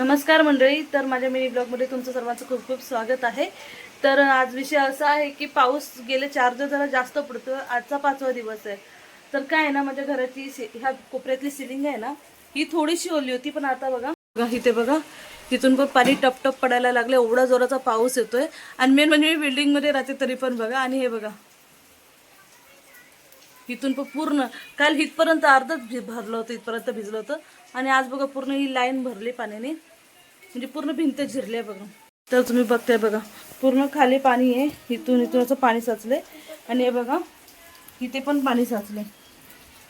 नमस्कार मंडळी तर माझ्या मिनी ब्लॉगमध्ये तुमचं सर्वांचं खूप खूप स्वागत आहे. तर आज विषय असा आहे की पाऊस गेले चार दिवस जरा जास्त पडतो आजचा पाचवा दिवस आहे. तर काय आहे ना माझ्या घराची ह्या कोपऱ्यातली सिलिंग आहे ना ही थोडीशी ओली होती पण आता बघा बघा इथे बघा तिथून पण पाणी टपटप पडायला लागले एवढा जोराचा पाऊस येतोय. आणि मेन म्हणजे मी बिल्डिंगमध्ये राहते तरी पण बघा आणि हे बघा इथून पण पूर्ण काल इथपर्यंत अर्धच भि- भरलं होतं इथपर्यंत भिजलं होतं. आणि आज बघा पूर्ण ही लाईन भरली पाण्याने. म्हणजे पूर्ण भिंत झिरली बघा. तर तुम्ही बघताय बघा पूर्ण खाली पाणी आहे. इथून इथून असं पाणी साचले आणि हे बघा इथे पण पाणी साचले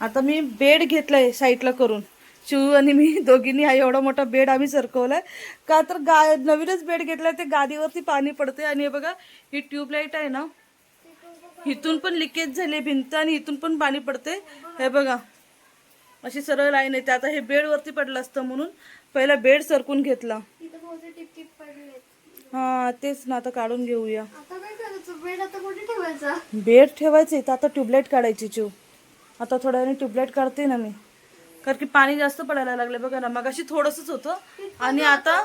आता मी बेड घेतलाय साईडला करून. शिव आणि मी दोघींनी हा एवढा मोठा बेड आम्ही सरकवलाय. का तर गा नवीनच बेड घेतलाय ते गादीवरती पाणी पडते आणि हे बघा ही ट्यूबलाईट आहे ना इथून पण लिकेज झाली भिंत आणि इथून पण पाणी पडते हे बघा. अशी सरळ लाईन येते आता हे बेड वरती पडलं असतं म्हणून पहिला बेड सरकून घेतला. हा तेच ना. आता काढून घेऊया. बेड ठेवायचा? बेड ठेवायचे तर आता ट्यूबलाईट काढायची चिव आता थोड्या वेळाने ट्यूबलाईट काढते ना मी. कारण की पाणी जास्त पडायला लागले बघा ना मग अशी थोडंसंच होतं. आणि आता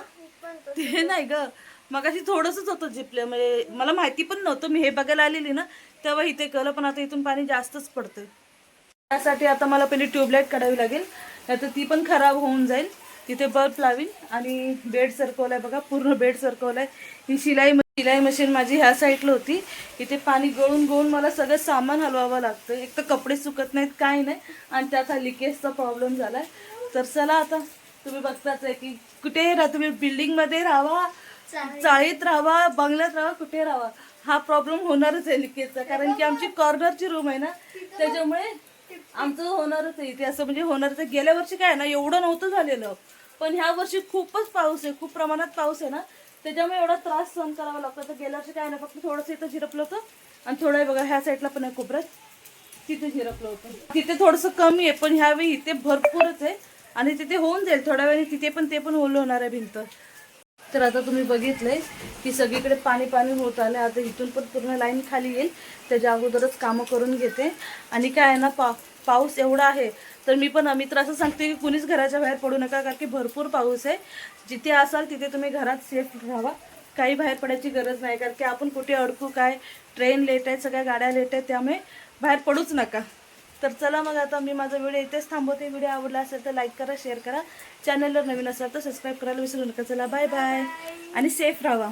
ते नाही ग. मग अशी थोडंसंच होतं झिपलं म्हणजे मला माहिती पण नव्हतं मी हे बघायला आलेली ना तेव्हा इथे कळलं पण आता इथून पाणी जास्तच पडतंय. त्यासाठी आता मला पहिली ट्यूबलाईट काढावी लागेल नाहीतर ती पण खराब होऊन जाईल. तिथे बल्ब लावीन आणि बेड सरकवलाय बघा पूर्ण बेड सरकवलाय. ही शिलाई शिलाई मशीन माझी ह्या साईडला होती. इथे पाणी गळून गळून मला सगळं सामान हलवावं लागतं एक तर कपडे सुकत नाहीत काही नाही आणि त्यात हा लिकेजचा प्रॉब्लेम झाला तर चला आता तुम्ही बघताच आहे की कुठेही राहा तुम्ही बिल्डिंगमध्ये राहा चाळीत. राहावा बंगल्यात राहा कुठे राहावा? हा प्रॉब्लेम होणारच आहे लिकेजचा कारण की आमची कॉर्नरची रूम आहे ना त्याच्यामुळे आमचं होणारच आहे. इथे असं म्हणजे होणारच आहे. गेल्या वर्षी काय आहे ना एवढं नव्हतं झालेलं. पण ह्या वर्षी खूपच पाऊस आहे. खूप प्रमाणात पाऊस आहे ना. त्याच्यामुळे एवढा त्रास सहन करावा लागतो. तर गेल्या वर्षी काय ना फक्त थोडंसं इथं झिरपलं होतं. आणि थोडं बघा ह्या साईडला पण आहे कोपऱ्यात तिथे झिरपलं होतं. तिथे थोडंसं कमी आहे पण ह्यावेळी इथे भरपूरच आहे. आणि तिथे होऊन जाईल. थोड्या वेळाने तिथे पण ते पण ओलं होणार आहे भिंत. तर आता तुम्ही बघितलंय की सगळीकडे पाणी पाणी होत आलं आता इथून पण पूर्ण लाईन खाली येईल. त्याच्या अगोदरच कामं करून घेते. आणि काय आहे ना पा पाऊस एवढा आहे तर मी पण मित्र असं सांगते की कुणीच घराच्या बाहेर पडू नका कारण की भरपूर पाऊस आहे. जिथे असाल तिथे तुम्ही घरात सेफ राहावा काही बाहेर पडायची गरज नाही कारण की आपण कुठे अडकू काय ट्रेन लेट आहे सगळ्या गाड्या लेट आहेत त्यामुळे बाहेर पडूच नका. तर चला मग आता मी माझा व्हिडिओ इथेच थांबवते. व्हिडिओ आवडला असेल तर लाईक करा शेअर करा. चॅनलवर नवीन असाल तर सबस्क्राईब करायला विसरू नका. चला बाय बाय आणि सेफ राहा.